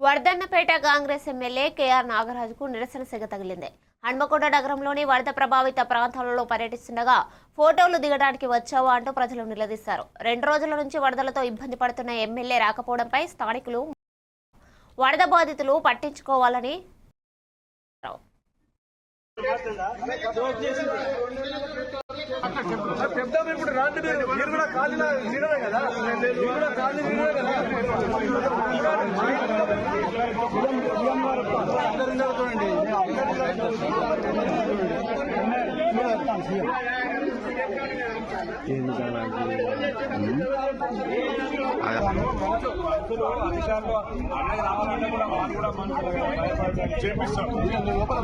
Wardhannapet Congress MLA KR నాగరాజుకు నిరసన సెగ తగిలింది. హన్మకొండ నగరంలోని వరద ప్రభావిత ప్రాంతాలలో పర్యటిస్తుండగా ఫోటోలు దిగడానికి వచ్చావా అంటూ ప్రజలు నిలదీశారు. రెండు రోజుల నుంచి వరదలతో ఇబ్బంది పడుతున్న ఎమ్మెల్యే రాకపోవడంపై స్థానికులు వరద బాధితులు పట్టించుకోవాలని చెప్తాము ఇప్పుడు రాండి మీరు కూడా కాలిన కదా మీరు కూడా కదా అందరూ చూడండి. అధికారులు చేపిస్తాం. లోపల